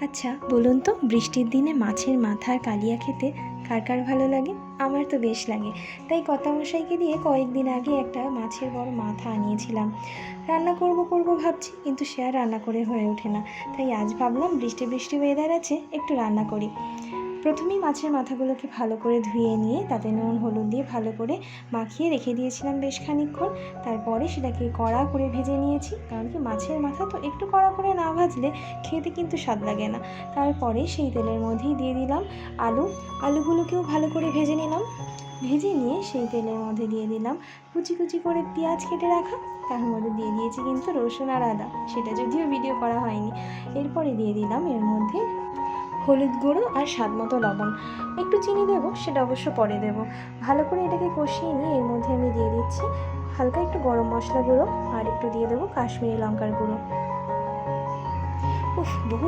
আচ্ছা বলুন তো, বৃষ্টির দিনে মাছের মাথার কালিয়া খেতে কার কার ভালো লাগে? আমার তো বেশ লাগে। তাই কর্তামশাইকে দিয়ে কয়েকদিন আগে একটা মাছের বড় মাথা আনিয়েছিলাম। রান্না করব করব ভাবছি, কিন্তু সে আর রান্না করে হয়ে ওঠে না। তাই আজ ভাবলাম বৃষ্টি বৃষ্টি ওয়েদার আছে, একটু রান্না করি। প্রথমেই মাছের মাথাগুলোকে ভালো করে ধুয়ে নিয়ে তাতে নুন, হলুদ দিয়ে ভালো করে মাখিয়ে রেখে দিয়েছিলাম বেশ খানিকক্ষণ। তারপরে সেটাকে কড়া করে ভেজে নিয়েছি। কারণ কি মাছের মাথা তো একটু কড়া করে না ভাজলে খেতে কিন্তু স্বাদ লাগে না। তারপরে সেই তেলের মধ্যেই দিয়ে দিলাম আলু। আলুগুলোকেও ভালো করে ভেজে নিলাম। ভেজে নিয়ে সেই তেলের মধ্যে দিয়ে দিলাম কুচি কুচি করে পেঁয়াজ কেটে রাখা। তার মধ্যে দিয়ে দিয়েছি কিন্তু রসুন আর আদা। সেটা যদিও ভিডিও করা হয়নি। এরপরে দিয়ে দিলাম এর মধ্যে হলুদ গুঁড়ো আর স্বাদ মতো লবণ। একটু চিনি দেব, সেটা অবশ্য পরে দেব। ভালো করে এটাকে কষিয়ে নিয়ে এর মধ্যে আমি দিয়ে দিচ্ছি হালকা একটু গরম মশলা গুঁড়ো আর একটু দিয়ে দেবো কাশ্মীরি লঙ্কার গুঁড়ো। উফ বহু